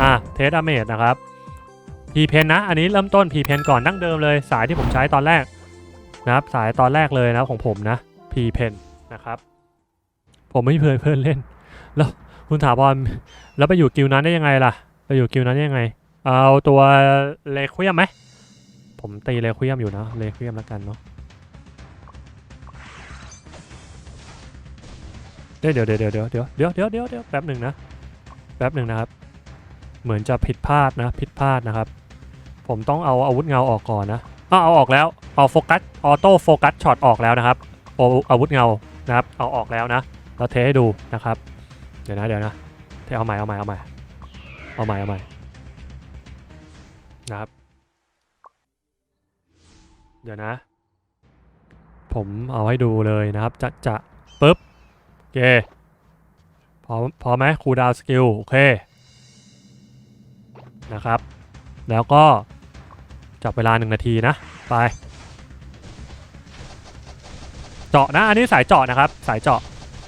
อะเทสดาเมจนะครับพีเพนนะ อันนี้เริ่มต้นพีเพนก่อนดั้งเดิมเลย สายที่ผมใช้ตอนแรกนะครับ สายตอนแรกเลยนะของผมนะพีเพนนะครับ ผมไม่เคยเพื่อนเล่น แล้วคุณถามบอลแล้วไปอยู่กิลนั้นได้ยังไงล่ะ ไปอยู่กิลนั้นได้ยังไง เอาตัวเลควียมไหมผมตีเลควียมอยู่นะเลควียมแล้วกันเนาะเดี๋ยวเดี๋ยวเดี๋ยวเดี๋ยวเดี๋ยวเดี๋ยวเดี๋ยวเดี๋ยวแป๊บหนึ่งนะแป๊บหนึ่งนะครับ เหมือนจะผิดพลาดนะผิดพลาดนะครับ ผมต้องเอาอาวุธเงาออกก่อนนะเอาเอาออกแล้วเอาโฟกัสออโต้โฟกัสช็อตออกแล้วนะครับเอาอาวุธเงานะครับ เอาออกแล้วนะเราเทให้ดูนะครับ เดี๋ยวนะเดี๋ยวนะเทเอาใหม่เอาใหม่เอาใหม่เอาใหม่เอาใหม่นะครับ เดี๋ยวนะ ผมเอาให้ดูเลยนะครับ จะจะปึ๊บโอเคพอพอไหมคูดาวสกิลโอเค นะครับ แล้วก็จับเวลาหนึ่งนาทีนะ ไป เจาะนะ อันนี้สายเจาะนะครับ สายเจาะ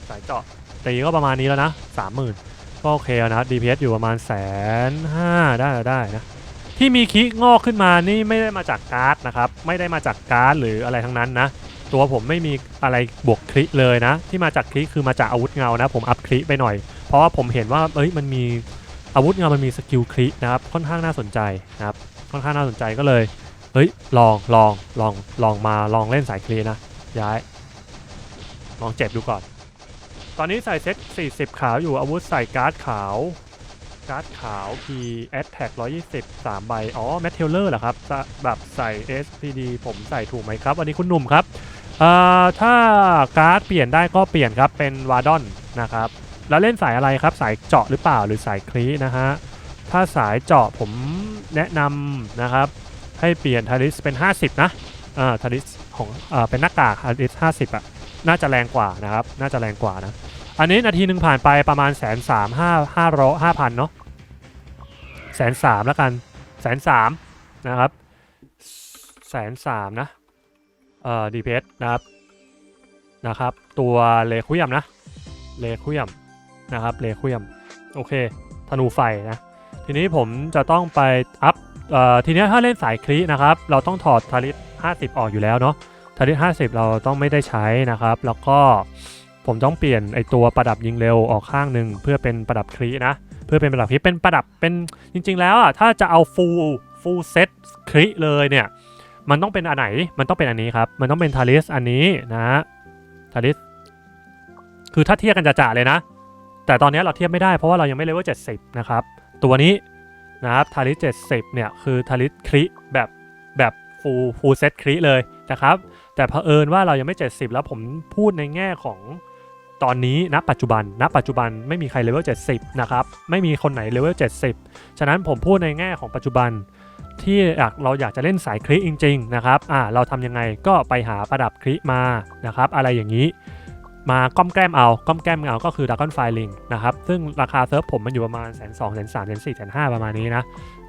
สายเจาะตีก็ประมาณนี้แล้วนะสามหมื่นก็โอเคนะ DPS อยู่ประมาณแสนห้าได้ได้นะ ที่มีคิงอกขึ้นมานี่ไม่ได้มาจากการ์ดนะครับ ไม่ได้มาจากการ์ดหรืออะไรทั้งนั้นนะ ตัวผมไม่มีอะไรบวกคลิเลยนะ ที่มาจากคลิคือมาจากอาวุธเงานะ ผมอัพคลิไปหน่อย เพราะว่าผมเห็นว่าเอ้ยมันมี อาวุธเงามันมีสกิลคลินะครับค่อนข้างน่าสนใจนะครับค่อนข้างน่าสนใจก็เลยเฮ้ยลองลองลองลองมาลองเล่นสายคลีนะย้าย ลองเจ็บดูก่อน ตอนนี้ใส่เซต 40 ขาวอยู่อาวุธใส่การ์ดขาวการ์ดขาว P Attack 120 3 ใบ อ๋อ แมทเทลเลอร์เหรอครับ แบบใส่ SPD ผมใส่ถูกไหมครับ อันนี้คุณหนุ่มครับ ถ้าการ์ดเปลี่ยนได้ก็เปลี่ยนครับ เป็นวาดอนนะครับ แล้วเล่นสายอะไรครับ สายเจาะหรือเปล่าหรือสายคลีนะฮะ ถ้าสายเจาะผมแนะนำนะครับ ให้เปลี่ยนทาริสเป็น 50 นะอ่าทาริสของอ่าเป็นหน้ากากทาริส50อะน่าจะแรงกว่านะครับ น่าจะแรงกว่านะ อันนี้นาทีหนึ่งผ่านไปประมาณแสนสามห้าห้าร้อยห้าพันเนาะแสนสามแล้วกันแสนสามนะครับแสนสามนะ เอ่อดีเพสนะครับ นะครับ ตัวเลคุยมนะ เลคุยม นะครับเลคุยมโอเคธนูไฟนะ ทีนี้ผมจะต้องไปอัพเอ่อทีนี้ถ้าเล่นสายคลีนะครับ เราต้องถอดทาริส50 ออกอยู่แล้วเนาะทาริส50 เราต้องไม่ได้ใช้นะครับ แล้วก็ผมต้องเปลี่ยนไอตัวประดับยิงเร็วออกข้างหนึ่งเพื่อเป็นประดับครีนะ เพื่อเป็นประดับครีเป็นประดับเป็นจริง ๆ แล้วอะถ้าจะเอาฟูลฟูลเซตครีเลยเนี่ย มันต้องเป็นอันไหนมันต้องเป็นอันนี้ครับ มันต้องเป็นทาริสอันนี้นะทาริสคือถ้าเทียบกันจะๆเลยนะ แต่ตอนนี้เราเทียบไม่ได้เพราะว่าเรายังไม่เลเวล70 นะครับ ตัวนี้นะครับทาริส70 เนี่ย คือทาริสครีแบบแบบฟูลฟูลเซตครีเลยนะครับ แต่เผอิญว่าเรายังไม่ 70 แล้วผมพูดในแง่ของตอนนี้ณปัจจุบันณปัจจุบันไม่มีใครเลเวล70 นะครับ ไม่มีคนไหนเลเวล70 ฉะนั้นผมพูดในแง่ของปัจจุบันที่อยากเราอยากจะเล่นสายคลิจริง ๆ นะครับ อ่า เราทำยังไงก็ไปหาประดับคลิมา นะครับ อะไรอย่างนี้ มาก้อมแก้มเอาก้อมแก้มเอาก็คือ Dragon Fire Ring นะครับ ซึ่งราคาเซิร์ฟผมมันอยู่ประมาณแสนสองแสนสามแสนสี่แสนห้าประมาณนี้นะ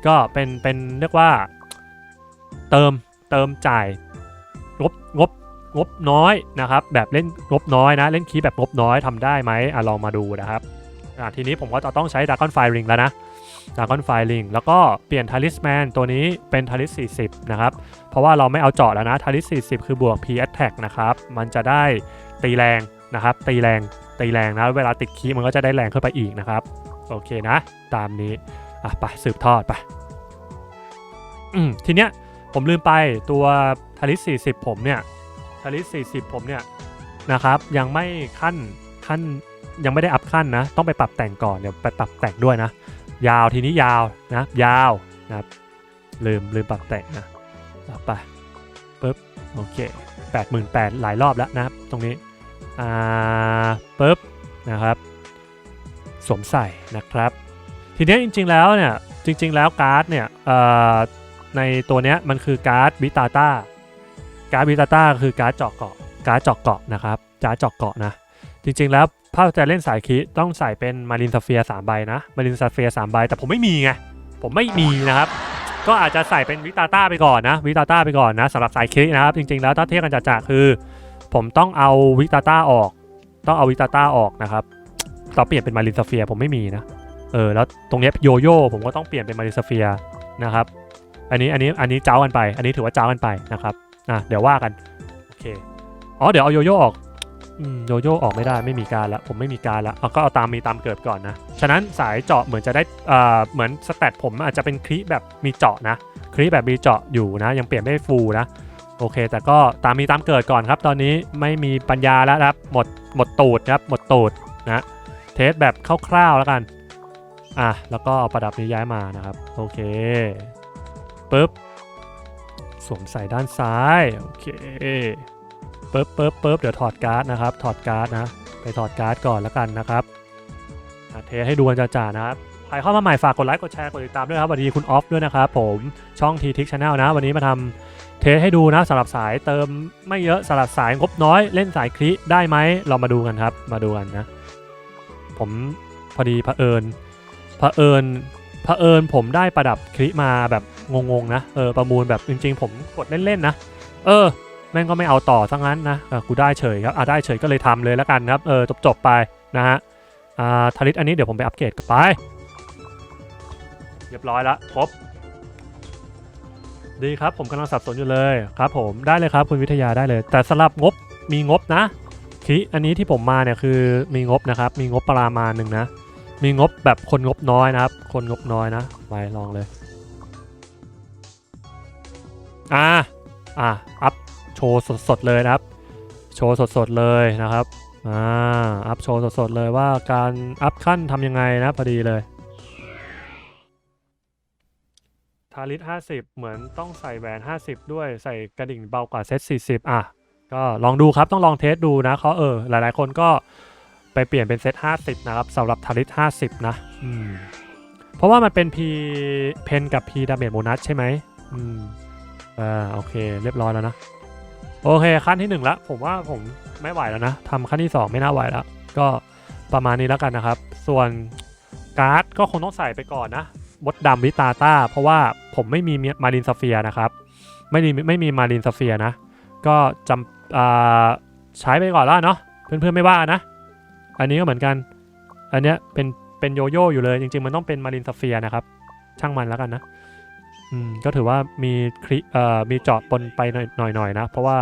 ก็เป็นเป็นเรียกว่า เติมเติมจ่ายงบงบงบน้อยนะครับ แบบเล่นงบน้อยนะ เล่นคีย์แบบงบน้อยทำได้ไหมอะลองมาดูนะครับอะทีนี้ผมก็จะต้องใช้ Dragon Fire Ring แล้วนะ Dragon Fire Ring แล้วก็เปลี่ยน Talisman ตัวนี้เป็น Talis 40 นะครับ เพราะว่าเราไม่เอาเจาะแล้วนะ Talis 40 คือบวก P Attack นะครับ มันจะได้ตีแรง นะครับ ตีแรงตีแรงนะเวลาติดคีย์มันก็จะได้แรงขึ้นไปอีกนะครับ โอเคนะ ตามนี้อะไปสืบทอดไปอืมทีเนี้ยผมลืมไปตัวทาริส40 ผมเนี่ยทาริส40 ผมเนี่ยนะครับ ยังไม่ขั้นขั้นยังไม่ได้อัพขั้นนะ ต้องไปปรับแต่งก่อนเดี๋ยวไปปรับแต่งด้วยนะ ยาวทีนี้ยาวนะยาวนะครับลืมลืมปรับแต่งนะอะไปปึ๊บโอเค 88,000หลายรอบแล้วนะครับตรงนี้ อ่าปึ๊บนะครับสวมใส่นะครับ ทีนี้จริง ๆ แล้วเนี่ยจริง ๆ แล้วการ์ดเนี่ยในตัวเนี้ยมันคือการ์ดบิตาต้าการ์ดบิตาต้าคือการ์ดเจาะเกาะการ์ดเจาะเกาะนะครับการ์ดเจาะเกาะนะจริง ๆ แล้วถ้าจะเล่นสายคิต้องใส่เป็นมารินซาเฟียสามใบนะมารินซาเฟียสามใบแต่ผมไม่มีไงผมไม่มีนะครับ ก็อาจจะใส่เป็นวิตาต้าไปก่อนนะวิตาต้าไปก่อนนะสำหรับสายคินะครับจริง ๆ แล้วถ้าเทียบกันจะๆคือ ผมต้องเอาวิตาต้าออก ต้องเอาวิตาต้าออกนะครับต่อเปลี่ยนเป็นมารินซาเฟียผมไม่มีนะ เออแล้วตรงนี้โยโย่ผมก็ต้องเปลี่ยนเป็นมาริสเฟียนะครับ อันนี้อันนี้อันนี้เจ้ากันไป อันนี้ถือว่าเจ้ากันไปนะครับอะเดี๋ยวว่ากันโอเคอ๋อเดี๋ยวเอาโยโย่ออกโยโย่ออกไม่ได้ไม่มีการละผมไม่มีการละเอาก็เอาตามมีตามเกิดก่อนนะฉะนั้นสายเจาะเหมือนจะได้อ่าเหมือนสแตทผมอาจจะเป็นคลิแบบมีเจาะนะคลิแบบมีเจาะอยู่นะ ยังเปลี่ยนไม่ฟูลนะ โอเค แต่ก็ตามมีตามเกิดก่อนครับ ตอนนี้ไม่มีปัญญาแล้วครับ หมดหมดตูดครับหมดตูดนะเทสแบบคร่าวๆแล้วกันอะแล้วก็เอาประดับนี้ย้ายมานะครับ โอเคปึ๊บสวมใส่ด้านซ้ายโอเคปึ๊บปึ๊บปึ๊บเดี๋ยวถอดการ์ดนะครับ ถอดการ์ดนะ ไปถอดการ์ดก่อนแล้วกันนะครับเทสให้ดูกันจ่าๆนะครับ ใครเข้ามาใหม่ฝากกดไลค์กดแชร์กดติดตามด้วยครับสวัสดีคุณออฟด้วยนะครับผมช่องทีทิกชาแนลนะ วันนี้มาทำเทสให้ดูนะสำหรับสายเติมไม่เยอะสำหรับสายงบน้อย เล่นสายคลิได้ไหมเรามาดูกันครับ มาดูกันนะ ผมพอดีเผอิญเผอิญเผอิญผมได้ประดับคลิมาแบบงงๆนะเออประมูลแบบจริง ๆ ผมกดเล่นๆนะ เออแม่งก็ไม่เอาต่อซะงั้นนะกูได้เฉยครับอะได้เฉยก็เลยทำเลยแล้วกันครับเออจบๆไปนะฮะอ่าทาริสอันนี้เดี๋ยวผมไปอัปเกรดกันไป เรียบร้อยละครบดีครับผมกำลังสับสนอยู่เลยครับผมได้เลยครับคุณวิทยาได้เลย แต่สำหรับงบมีงบนะคิอันนี้ที่ผมมาเนี่ยคือมีงบนะครับ มีงบประมาณหนึ่งนะ มีงบแบบคนงบน้อยนะครับ คนงบน้อยนะไปลองเลยอ่าอ่าอัพโชว์สดๆเลยนะครับ โชว์สดๆเลยนะครับอ่าอัพโชว์สดๆเลยว่าการอัพขั้นทำยังไงนะพอดีเลย ทาริส50 เหมือนต้องใส่แหวน 50 ด้วยใส่กระดิ่งเบากว่าเซต40 อะ ก็ลองดูครับต้องลองเทสดูนะเขาเออ หลายๆ คนก็ไปเปลี่ยนเป็นเซต50 นะครับสำหรับทาริส50 นะอืมเพราะว่ามันเป็น P เพนกับ P ดาเมจโบนัสใช่ไหมอืมอ่าโอเค เรียบร้อยแล้วนะ โอเค ขั้นที่ 1 ละ ผมว่าผมไม่ไหวแล้วนะทำขั้นที่ 2 ไม่น่าไหวแล้ว ก็ประมาณนี้แล้วกันนะครับ ส่วนการ์ดก็คงต้องใส่ไปก่อนนะมดดำวิตาต้า เพราะว่า ผมไม่มีมารินสเฟียนะครับ ไม่มีไม่มีมารินสเฟียนะ ก็จำอ่าใช้ไปก่อนล้วเนาะเพื่อนๆไม่ว่านะ อันนี้ก็เหมือนกัน อันเนี้ยเป็นเป็นโยโย่อยู่เลย จริง ๆ มันต้องเป็นมารินสเฟียนะครับ ช่างมันแล้วกันนะอืมก็ถือว่ามีคลิเอ่อมีเจาะปนไปหน่อยหน่อยนะ เพราะว่า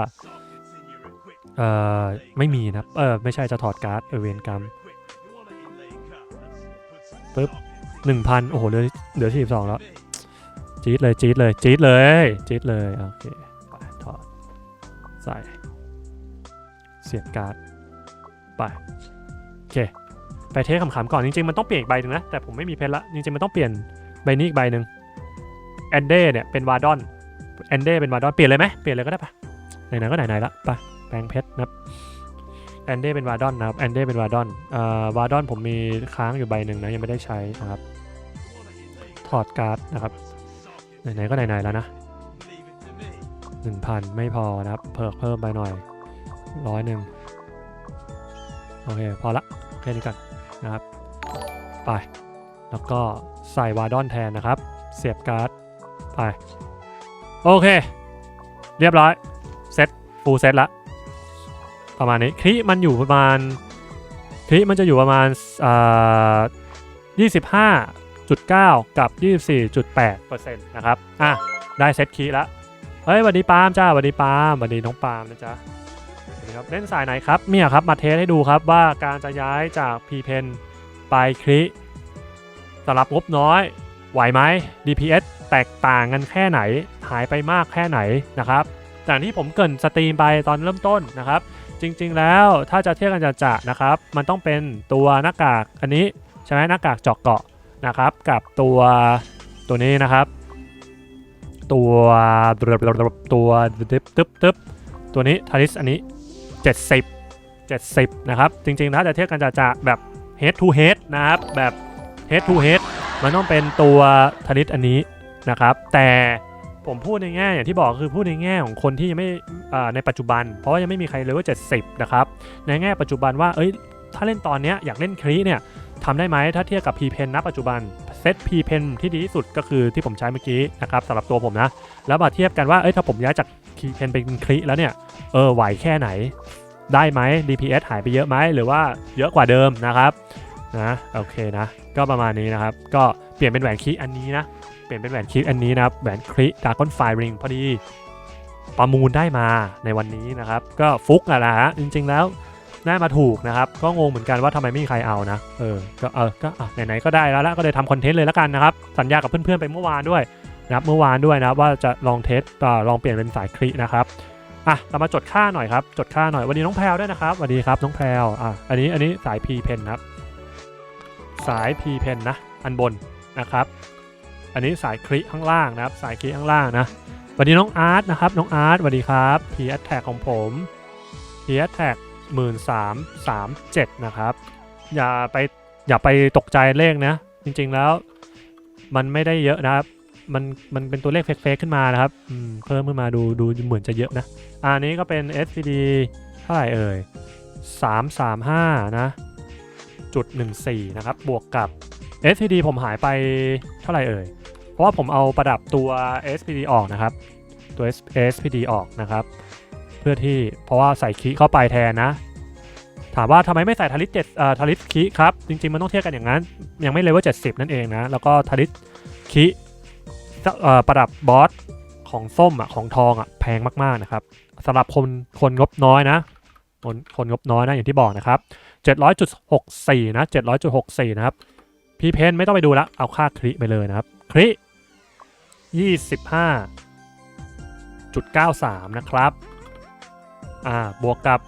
เอ่อไม่มีนะเออไม่ใช่จะถอดการ์ดเอเวนกรรมปึ๊บหนึ่งพันโอ้โหเหลือเหลือสี่สิบสองแล้ว จี๊ดเลยจี๊ดเลยจี๊ดเลยจี๊ดเลยโอเคไปถอดใส่เสียบการ์ดไปโอเคไปเทสขำๆก่อนจริงๆมันต้องเปลี่ยนอีกใบหนึ่งนะแต่ผมไม่มีเพชรละจริงๆมันต้องเปลี่ยนใบนี้อีกใบหนึ่งแอนเด้เนี่ยเป็นวาดอนแอนเด้เป็นวาดอนเปลี่ยนเลยไหมเปลี่ยนเลยก็ได้ปะไหนๆก็ไหนๆละไปแปลงเพชรนะครับแอนเด้เป็นวาดอนนะครับแอนเด้เป็นวาดอนอ่าวาดอนผมมีค้างอยู่ใบหนึ่งนะยังไม่ได้ใช้นะครับถอดการ์ดนะครับ ไหนๆก็ไหนๆแล้วนะหนึ่งพันไม่พอนะครับ เพิ่มเพิ่มไปหน่อยร้อยหนึ่งโอเค พอละแค่นี้ก่อนนะครับ ไป แล้วก็ใส่วาดอนแทนนะครับ เสียบการ์ด ไป โอเค เรียบร้อย เซตฟูลเซตละ ประมาณนี้คลิมันอยู่ประมาณคลิมันจะอยู่ประมาณอ่า 25.9กับ 24.8%นะครับ อะ ได้เซตคีย์ละเฮ้ยสวัสดีปาล์มจ้าสวัสดีปาล์มสวัสดีน้องปาล์มนะจ๊ะสวัสดีครับเล่นสายไหนครับเนี่ยครับมาเทสให้ดูครับว่าการจะย้ายจาก P Pen ไปคลิสำหรับงบน้อย ไหวไหม DPS แตกต่างกันแค่ไหน หายไปมากแค่ไหนนะครับจากที่ผมเกินสตรีมไปตอนเริ่มต้นนะครับ จริงๆแล้วถ้าจะเทียบกันจะๆนะครับ มันต้องเป็นตัวหน้ากากอันนี้ใช่ไหมหน้ากากเจาะเกาะ นะครับกับตัวตัวนี้นะครับ ตัวตัวตึ๊บตึ๊บตึ๊บตัวนี้ทาริสอันนี้ 70 70 นะครับ จริงๆแล้วจะเทียบกันจะจะแบบ head to head นะครับแบบ head to head มันต้องเป็นตัวทาริสอันนี้นะครับ แต่ผมพูดในแง่อย่างที่บอกคือพูดในแง่ของคนที่ยังไม่ในปัจจุบัน เพราะว่ายังไม่มีใครเลเวล70 นะครับ ในแง่ปัจจุบันว่าเอ้ยถ้าเล่นตอนเนี้ยอยากเล่นครีเนี่ย ทำได้ไหมถ้าเทียบกับ P Pen ณปัจจุบันเซต P Pen ที่ดีที่สุดก็คือที่ผมใช้เมื่อกี้นะครับสำหรับตัวผมนะ แล้วมาเทียบกันว่าเอ้ยถ้าผมย้ายจาก P Pen เป็นครีแล้วเนี่ยเออไหวแค่ไหน ได้ไหม DPS หายไปเยอะไหมหรือว่าเยอะกว่าเดิมนะครับนะโอเคนะ ก็ประมาณนี้นะครับ ก็เปลี่ยนเป็นแหวนคีอันนี้นะเปลี่ยนเป็นแหวนคีอันนี้นะครับแหวนคลิดากอนไฟริงพอดีประมูลได้มาในวันนี้นะครับ ก็ฟุกอะนะฮะจริง ๆ แล้ว ได้มาถูกนะครับ ก็งงเหมือนกันว่าทำไมไม่มีใครเอานะ เออ ก็เออ ก็อะไหนๆก็ได้แล้วละก็เลยทำคอนเทนต์เลยล้วกันนะครับ สัญญากับเพื่อนๆไปเมื่อวานด้วยนะครับ เมื่อวานด้วยนะว่าจะลองเทสลองเปลี่ยนเป็นสายคลินะครับ อะ เรามาจดค่าหน่อยครับ จดค่าหน่อย วันนี้น้องแพรวด้วยนะครับสวัสดีครับน้องแพรวอะ อันนี้ อันนี้สาย P pen นะครับ สาย P pen นะ อันบนนะครับ อันนี้สายคลิข้างล่างนะครับ สายคลิข้างล่างนะสวัสดีน้องอาร์ตนะครับ น้องอาร์ตสวัสดีครับ P attack ของผม P attack หมื่นสามสามเจ็ดนะครับ อย่าไปอย่าไปตกใจเลขนะ จริงๆแล้วมันไม่ได้เยอะนะครับ มันมันเป็นตัวเลขเฟกๆขึ้นมานะครับอืมเพิ่มขึ้นมาดูดูเหมือนจะเยอะนะอันนี้ก็เป็น SPD เท่าไหร่เอ่ย335นะจุด14นะครับ บวกกับ SPD ผมหายไปเท่าไหร่เอ่ย เพราะว่าผมเอาประดับตัว SPD ออกนะครับ ตัว SPD ออกนะครับ เพื่อที่เพราะว่าใส่คีเข้าไปแทนนะ ถามว่าทำไมไม่ใส่ทาริสเจ็ดเอ่อทาริสคีครับ จริง ๆ มันต้องเทียบกันอย่างนั้น ยังไม่เลเวล70นั่นเองนะ แล้วก็ทาริสคีเอ่อประดับบอสของส้มอะของทองอะแพงมากๆนะครับสำหรับคนคนงบน้อยนะ คนคนงบน้อยนะอย่างที่บอกนะครับ700.64นะ700.64นะครับพีเพนไม่ต้องไปดูละเอาค่าคริไปเลยนะครับคริ25.93 นะครับ อ่าบวกกับ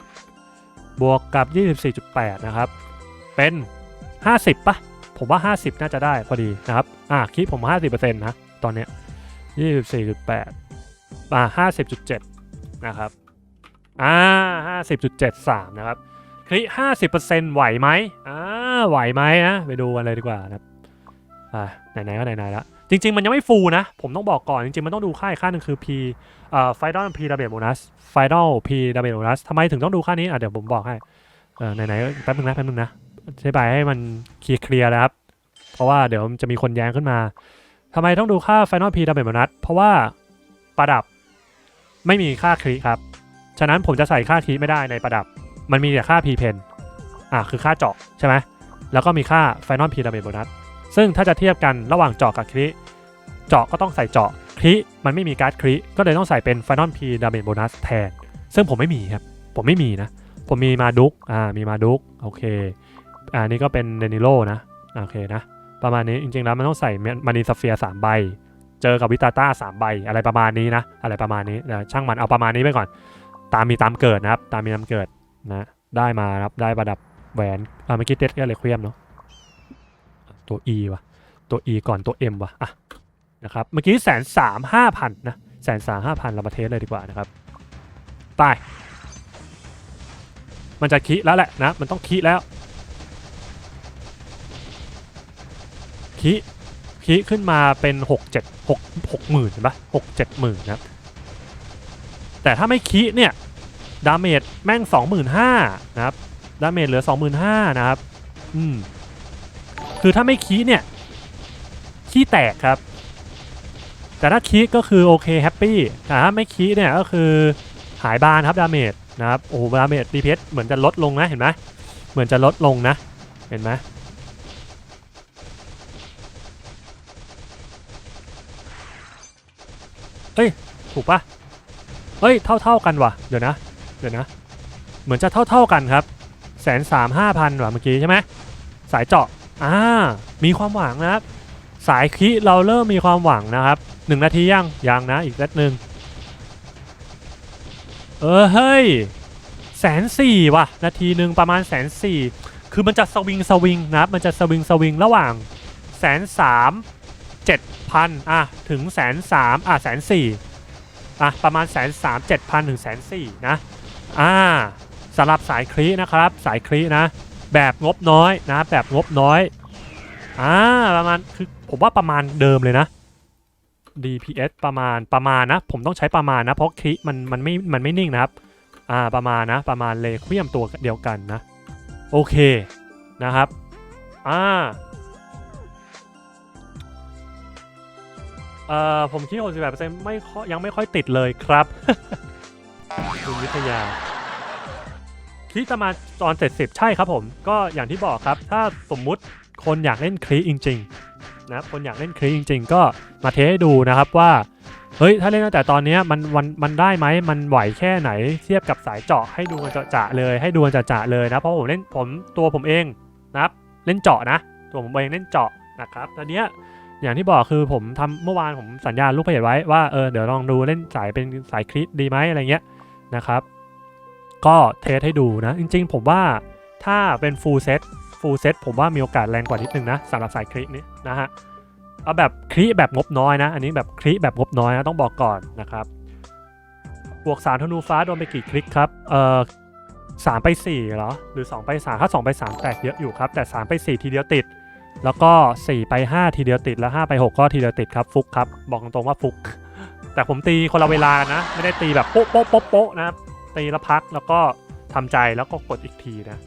บวกกับ 24.8 นะครับ เป็น 50ปะผมว่า 50 น่าจะได้พอดีนะครับ อ่าคริผม 50%นะ ตอนเนี้ย24.8อ่า50.7 นะครับ อ่า 50.73 นะครับ คลิห้าสิบเปอร์เซ็นต์ไหวไหมอ่า ไหวไหมนะ ไปดูกันเลยดีกว่านะครับ อ่า ไหนๆ ก็ไหนๆแล้ว จริง ๆ มันยังไม่ฟูลนะ ผมต้องบอกก่อน จริง ๆ มันต้องดูค่าอีกค่าหนึ่งคือ P เอ่อ Final P Damage Bonus Final P Damage Bonus ทำไมถึงต้องดูค่านี้ อะ เดี๋ยวผมบอกให้ เอ่อ ไหนๆ แป๊บนึงนะ แป๊บนึงนะอธิบายให้มันเคลียร์ๆนะครับ เพราะว่าเดี๋ยวจะมีคนแย้งขึ้นมา ทำไมต้องดูค่า Final P Damage Bonus เพราะว่าประดับไม่มีค่าคลิครับ ฉะนั้นผมจะใส่ค่าคลิไม่ได้ในประดับ มันมีแต่ค่า P pen อะ คือค่าเจาะใช่ไหมแล้วก็มีค่า Final P Damage Bonus ซึ่งถ้าจะเทียบกันระหว่างเจาะกับคลิ เจาะก็ต้องใส่เจาะคลิมันไม่มีการ์ดคลิก็เลยต้องใส่เป็น Final P Damage Bonus แทน ซึ่งผมไม่มีครับ ผมไม่มีนะ ผมมีมาดุกอ่ามีมาดุกโอเคอ่านี่ก็เป็นเดนิโลนะโอเคนะ ประมาณนี้จริงๆแล้วมันต้องใส่มานีสเฟียสามใบ เจอกับวิตาต้าสามใบอะไรประมาณนี้นะ อะไรประมาณนี้ช่างมันเอาประมาณนี้ไปก่อน ตามมีตามเกิดนะครับ ตามมีตามเกิดนะได้มานะครับได้ประดับแหวนอ่าเมื่อกี้เต็ดก็เลยเคลียมเนาะตัว E ว่ะตัว E ก่อนตัว M ว่ะอะ นะครับ เมื่อกี้แสนสามห้าพันนะแสนสามห้าพันเรามาเทสเลยดีกว่านะครับ ไป มันจะคิแล้วแหละนะ มันต้องคิแล้ว คิคิขึ้นมาเป็นหกเจ็ดหกหกหมื่นเห็นปะหกเจ็ดหมื่นนะ แต่ถ้าไม่คิเนี่ย ดาเมจแม่งสองหมื่นห้านะครับ ดาเมจเหลือสองหมื่นห้านะครับ อืม คือถ้าไม่คีเนี่ย ขี้แตกครับ แต่ถ้าคีก็คือโอเคแฮปปี้แต่ถ้าไม่คีเนี่ยก็คือหายบานครับดาเมจนะครับโอ้ดาเมจดีเพเหมือนจะลดลงนะเห็นไหมเหมือนจะลดลงนะ เห็นไหมเอ้ยถูกปะเอ้ยเท่าเท่าๆกันว่ะเดี๋ยวนะเดี๋ยวนะ เหมือนจะเท่าเท่าๆกันครับแสนสามห้าพันว่ะเมื่อกี้ใช่ไหมสายเจาะอ่ามีความหวังนะครับ สายคิเราเริ่มมีความหวังนะครับ หนึ่งนาทียังยังนะอีกเซตหนึ่งเออเฮ้ยแสนสี่ว่ะ นาทีหนึ่งประมาณแสนสี่คือมันจะสวิงสวิงนะมันจะสวิงสวิงระหว่างแสนสามเจ็ดพันอะถึงแสนสามอะแสนสี่อะประมาณแสนสามเจ็ดพันถึงแสนสี่นะอ่าสำหรับสายคลีนะครับ สายคลีนะ แบบงบน้อยนะ แบบงบน้อยอ่าประมาณคือผมว่าประมาณเดิมเลยนะ DPS ประมาณประมาณนะ ผมต้องใช้ประมาณนะ เพราะคลิมันมันไม่มันไม่นิ่งนะครับอ่าประมาณนะ ประมาณเลเควียมตัวเดียวกันนะ โอเคนะครับอ่าเอ่อผมคิด68%ไม่ค่อยยังไม่ค่อยติดเลยครับคุณวิทยาคลิจะมาตอนเสร็จสิบใช่ครับผม ก็อย่างที่บอกครับ ถ้าสมมุติคนอยากเล่นคลิจริง ๆ นะครับคนอยากเล่นคลิจริง ๆ ก็มาเทสให้ดูนะครับว่าเฮ้ยถ้าเล่นตั้งแต่ตอนนี้มันมันมันได้ไหมมันไหวแค่ไหนเทียบกับสายเจาะให้ดูกันจะๆเลยให้ดูกันจะๆเลยนะเพราะผมเล่นผมตัวผมเองนะครับเล่นเจาะนะ ตัวผมเองเล่นเจาะนะครับตอนนี้อย่างที่บอกคือผมทำเมื่อวานผมสัญญาลูกเพจไว้ว่าเออเดี๋ยวลองดูเล่นสายเป็นสายคลิดีไหมอะไรเงี้ยนะครับ ก็เทสให้ดูนะ จริง ๆ ผมว่าถ้าเป็นฟูลเซต ฟูลเซตผมว่ามีโอกาสแรงกว่านิดนึงนะสำหรับสายคลินี้นะฮะเอาแบบคลิแบบงบน้อยนะ อันนี้แบบคลิแบบงบน้อยนะต้องบอกก่อนนะครับบวกสามธนูฟ้าโดนไปกี่คลิกครับเอ่อสามไปสี่เหรอหรือ2ไป3ถ้า2ไป3แตกเยอะอยู่ครับแต่3ไป4ทีเดียวติด แล้วก็4ไป5ทีเดียวติดแล้ว5ไป6ก็ทีเดียวติดครับฟุกครับบอกตรงๆว่าฟุก แต่ผมตีคนละเวลานะ ไม่ได้ตีแบบโป๊ะโป๊ะโป๊ะโป๊ะนะตีแล้วพักแล้วก็ทำใจแล้วก็กดอีกทีนะ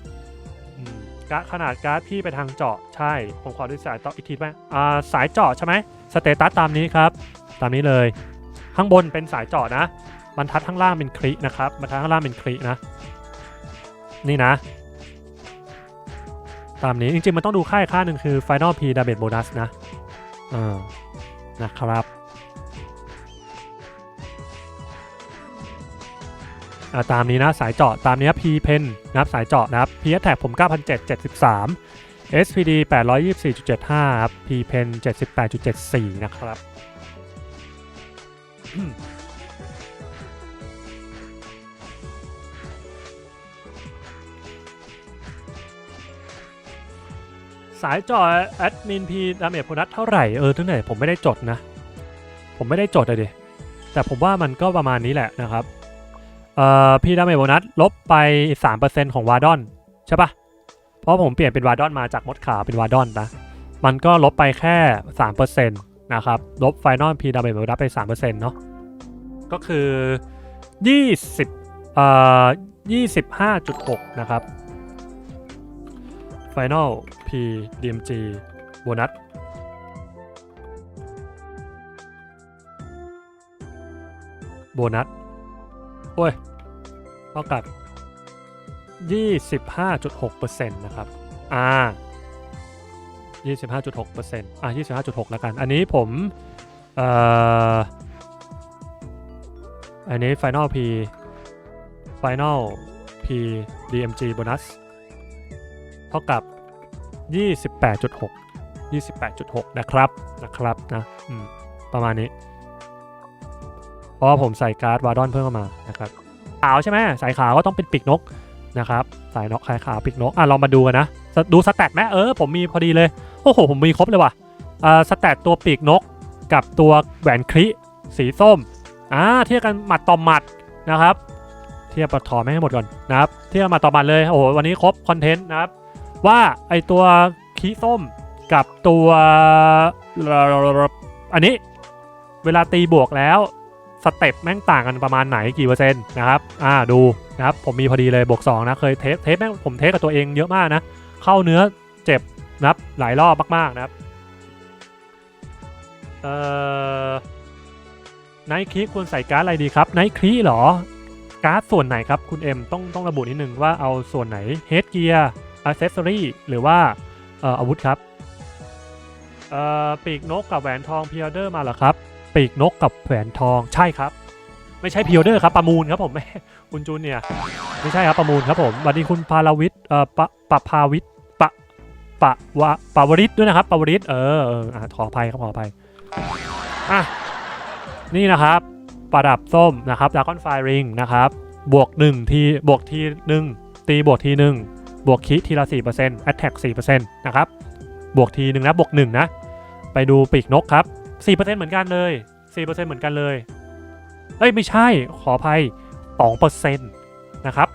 การ์ดขนาดการ์ดพี่ไปทางเจาะใช่ ผมขอดูสายต่ออีกทีไหมอ่าสายเจาะใช่ไหมสเตตัสตามนี้ครับ ตามนี้เลย ข้างบนเป็นสายเจาะนะบรรทัดข้างล่างเป็นคลินะครับบรรทัดข้างล่างเป็นคลินะ นี่นะ ตามนี้จริงๆมันต้องดูค่าอีกค่าหนึ่งคือ Final P Damage Bonus นะอ่านะครับ ตามนี้นะสายเจาะตามนี้ P Pen นะครับสายเจาะนะครับ P Attack ผม 9,773 SPD 824.75ครับ P Pen 78.74 นะครับสายจอแอดมินพีดาเมจโพนัสเท่าไหร่เออทั้งไหนผมไม่ได้จดนะ ผมไม่ได้จดเลยดิแต่ผมว่ามันก็ประมาณนี้แหละนะครับ เอ่อพีดาเมจโบนัสลบไป 3%ของวาดอนใช่ปะเพราะผมเปลี่ยนเป็นวาดอนมาจากมดขาวเป็นวาดอนนะ มันก็ลบไปแค่ 3%นะครับ ลบไฟนอลพีดาเมจโบนัสไป 3%เนาะก็คือ 20เอ่อ25.6 นะครับ Final P DMG โบนัสโบนัส โอ้ยเท่ากับ 25.6%นะครับ อ่า 25.6%อ่า25.6 แล้วกัน อันนี้ผม เอ่อ อันนี้ Final P Final P DMG โบนัสเท่ากับ 28.6 28.6 นะครับ นะครับ นะ ประมาณนี้ เพราะผมใส่การ์ดวาดอนเพิ่มเข้ามานะครับขาวใช่ไหมสายขาวก็ต้องเป็นปีกนกนะครับสายนกสายขาวปีกนกอะเรามาดูกันนะดูสแต็กไหมเออผมมีพอดีเลยโอ้โหผมมีครบเลยว่ะอ่าสแต็กตัวปีกนกกับตัวแหวนคลิสีส้มอ่าเทียบกันหมัดต่อหมัดนะครับเทียบปะทอไม่ให้หมดก่อนนะครับเทียบมัดต่อหมัดเลยโอ้โหวันนี้ครบคอนเทนต์นะครับว่าไอตัวคีส้มกับตัวอันนี้เวลาตีบวกแล้ว สเต็ปแม่งต่างกันประมาณไหนกี่เปอร์เซ็นต์นะครับ อ่าดูนะครับผมมีพอดีเลยบวก2นะเคยเทสเทสแม่งผมเทสกับตัวเองเยอะมากนะ เข้าเนื้อเจ็บนะครับหลายรอบมากๆนะครับเอ่อไนคีควรใส่การ์ดอะไรดีครับไนคีเหรอการ์ดส่วนไหนครับคุณเอ็มต้องต้องระบุนิดนึงว่าเอาส่วนไหนเฮดเกียร์อ c เซสซอรี่หรือว่าเอ่ออาวุธครับเอ่อปีกนกกับแหวนทองพิออเดอร์มาเหรอครับ ปีกนกกับแหวนทองใช่ครับ ไม่ใช่พิออเดอร์ครับประมูลครับผมไม่คุณจูนเนี่ยไม่ใช่ครับประมูลครับผมสวัสดีคุณพาราวิทย์เอ่อปะปะพาวิทย์ปะปะวะปาวริทด้วยนะครับปาวริทเออเออขออภัยครับขออภัยอะนี่นะครับประดับส้มนะครับดากอนไฟริงนะครับบวก1ทีบวกทีหนึ่งตีบวกทีหนึ่งบวกคิทีละ4% attack 4%นะครับบวกทีหนึ่งนะบวก1นะไปดูปีกนกครับ 4%เหมือนกันเลย4%เหมือนกันเลยเอ้ยไม่ใช่ขออภัย2%นะครับ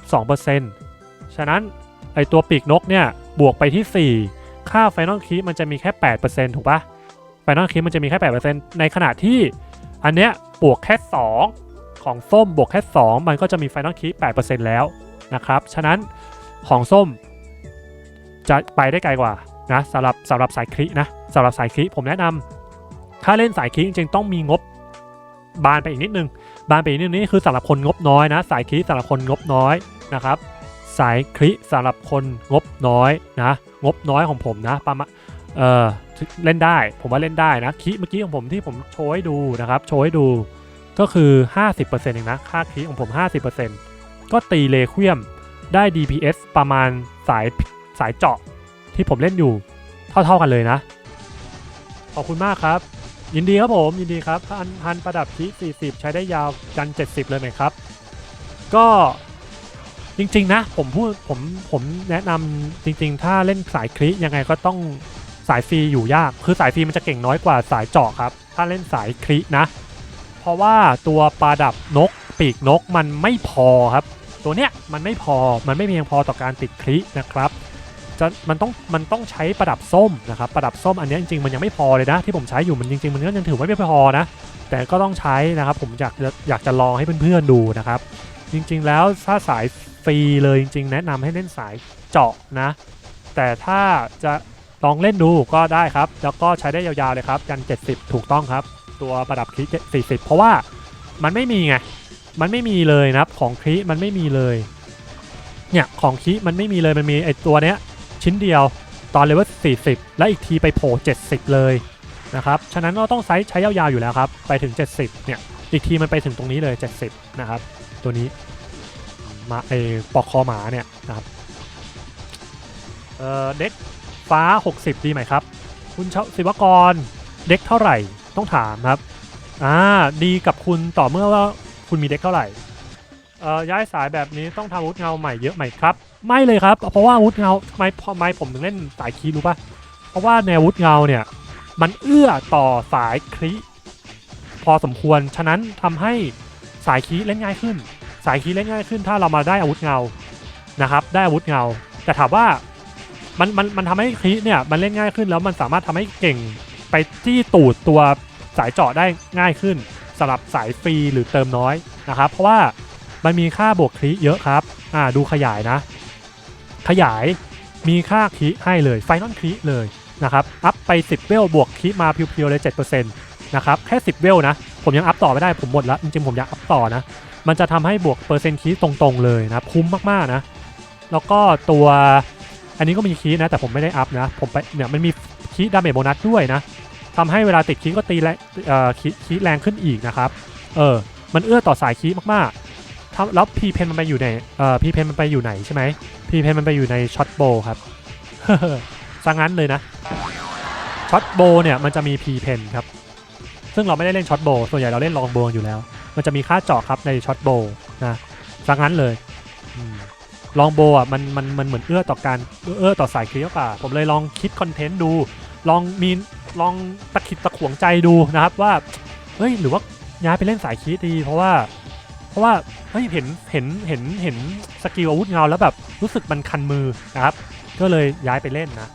2%ฉะนั้นไอตัวปีกนกเนี่ยบวกไปที่ 4 ค่า Final Key มันจะมีแค่ 8%ถูกปะ Final Key มันจะมีแค่ 8%ในขณะที่อันเนี้ยบวกแค่ 2 ของส้มบวกแค่ 2 มันก็จะมี Final Key 8%แล้วนะครับฉะนั้นของส้มจะไปได้ไกลกว่านะสำหรับสำหรับสายคลินะสำหรับสายคลิผมแนะนำ ถ้าเล่นสายคลิจริงๆต้องมีงบบานไปอีกนิดนึง บานไปอีกนิดนึงนี่คือสำหรับคนงบน้อยนะ สายคลิสำหรับคนงบน้อยนะครับ สายคลิสำหรับคนงบน้อยนะ งบน้อยของผมนะประมาณเออเล่นได้ผมว่าเล่นได้นะคีเมื่อกี้ของผมที่ผมโชว์ให้ดูนะครับโชว์ให้ดูก็คือ 50%เองนะค่าคีของผม 50%ก็ตีเลควียมได้ DPS ประมาณสายสายเจาะที่ผมเล่นอยู่เท่าๆกันเลยนะ ขอบคุณมากครับ ยินดีครับผมยินดีครับพันพันประดับคี40 ใช้ได้ยาวกัน 70 เลยไหมครับ ก็จริงๆนะผมพูดผมผมแนะนำจริง ๆ ถ้าเล่นสายคลิยังไงก็ต้องสายฟรีอยู่ยาก คือสายฟรีมันจะเก่งน้อยกว่าสายเจาะครับ ถ้าเล่นสายคลินะ เพราะว่าตัวประดับนกปีกนกมันไม่พอครับ ตัวเนี้ยมันไม่พอมันไม่เพียงพอต่อการติดคลินะครับ จะมันต้องมันต้องใช้ประดับส้มนะครับประดับส้มอันนี้จริงๆมันยังไม่พอเลยนะ ที่ผมใช้อยู่มันจริงๆมันก็ยังถือว่าไม่พอนะ แต่ก็ต้องใช้นะครับผมอยากจะอยากจะลองให้เพื่อนๆดูนะครับ จริงๆแล้วถ้าสายฟรีเลยจริง ๆ แนะนำให้เล่นสายเจาะนะ แต่ถ้าจะลองเล่นดูก็ได้ครับ แล้วก็ใช้ได้ยาวๆเลยครับยัน 70 ถูกต้องครับ ตัวประดับคลิ40 เพราะว่ามันไม่มีไงมันไม่มีเลยนะครับของคลิมันไม่มีเลยเนี่ยของคลิมันไม่มีเลยมันมีไอตัวเนี้ย ชิ้นเดียวตอนเลเวล40 แล้วอีกทีไปโผล่70 เลยนะครับ ฉะนั้นเราต้องใช้ใช้ยาวๆอยู่แล้วครับ ไปถึง 70 เนี่ย อีกทีมันไปถึงตรงนี้เลย 70 นะครับ ตัวนี้มาไอปอกคอหมาเนี่ยนะครับ เอ่อ เด็กฟ้า 60 ดีไหมครับ คุณเชาศิวกร เด็กเท่าไหร่ ต้องถามครับ อ่า ดีกับคุณต่อเมื่อว่าคุณมีเด็กเท่าไหร่ เอ่อ ย้ายสายแบบนี้ต้องทำอาวุธเงาใหม่เยอะไหมครับ ไม่เลยครับ เพราะว่าอาวุธเงาทำไมทำไมผมถึงเล่นสายคีรู้ปะเพราะว่าในอาวุธเงาเนี่ย มันเอื้อต่อสายคลิพอสมควร ฉะนั้นทำให้สายคีเล่นง่ายขึ้น สายคีเล่นง่ายขึ้น ถ้าเรามาได้อาวุธเงานะครับ ได้อาวุธเงา แต่ถามว่ามันมันมันทำให้คลิเนี่ยมันเล่นง่ายขึ้นแล้วมันสามารถทำให้เก่งไปที่ตูดตัวสายเจาะได้ง่ายขึ้นสำหรับสายฟรีหรือเติมน้อยนะครับ เพราะว่ามันมีค่าบวกคลิเยอะครับ อ่าดูขยายนะ ขยายมีค่าคลิให้เลยไฟนอลคลิเลยนะครับ อัพไป 10 เวลบวกคลิมาเพียวๆเลย 7%นะครับ แค่ 10 เวลนะ ผมยังอัพต่อไม่ได้ผมหมดแล้ว จริงๆ ผมอยากอัพต่อนะ มันจะทำให้บวกเปอร์เซ็นต์คีตรงๆ เลยนะ คุ้มมากๆนะ แล้วก็ตัวอันนี้ก็มีคีนะ แต่ผมไม่ได้อัพนะ ผมไปเนี่ยมันมีคีดาเมจโบนัสด้วยนะทำให้เวลาติดคีก็ตีแรงเอ่อคีคีแรงขึ้นอีกนะครับ เออ มันเอื้อต่อสายคีมากๆ แล้วพีเพนมันไปอยู่ในเอ่อพีเพนมันไปอยู่ไหนใช่ไหมพีเพนมันไปอยู่ในช็อตโบครับซะงั้นเลยนะช็อตโบเนี่ยมันจะมีพีเพนครับซึ่งเราไม่ได้เล่นช็อตโบส่วนใหญ่เราเล่นลองโบอยู่แล้ว มันจะมีค่าเจาะครับในช็อตโบนะซะงั้นเลยอลองโบอะมันมันมันเหมือนเอื้อต่อการเอื้อต่อสายคลิปป่ะผมเลยลองคิดคอนเทนต์ดู ลองมีลองตะขิดตะขวงใจดูนะครับว่าเฮ้ยหรือว่าย้ายไปเล่นสายคีดีเพราะว่า เพราะว่าเฮ้ยเห็นเห็นเห็นเห็นสกิลอาวุธเงาแล้วแบบรู้สึกมันคันมือนะครับ ก็เลยย้ายไปเล่นนะ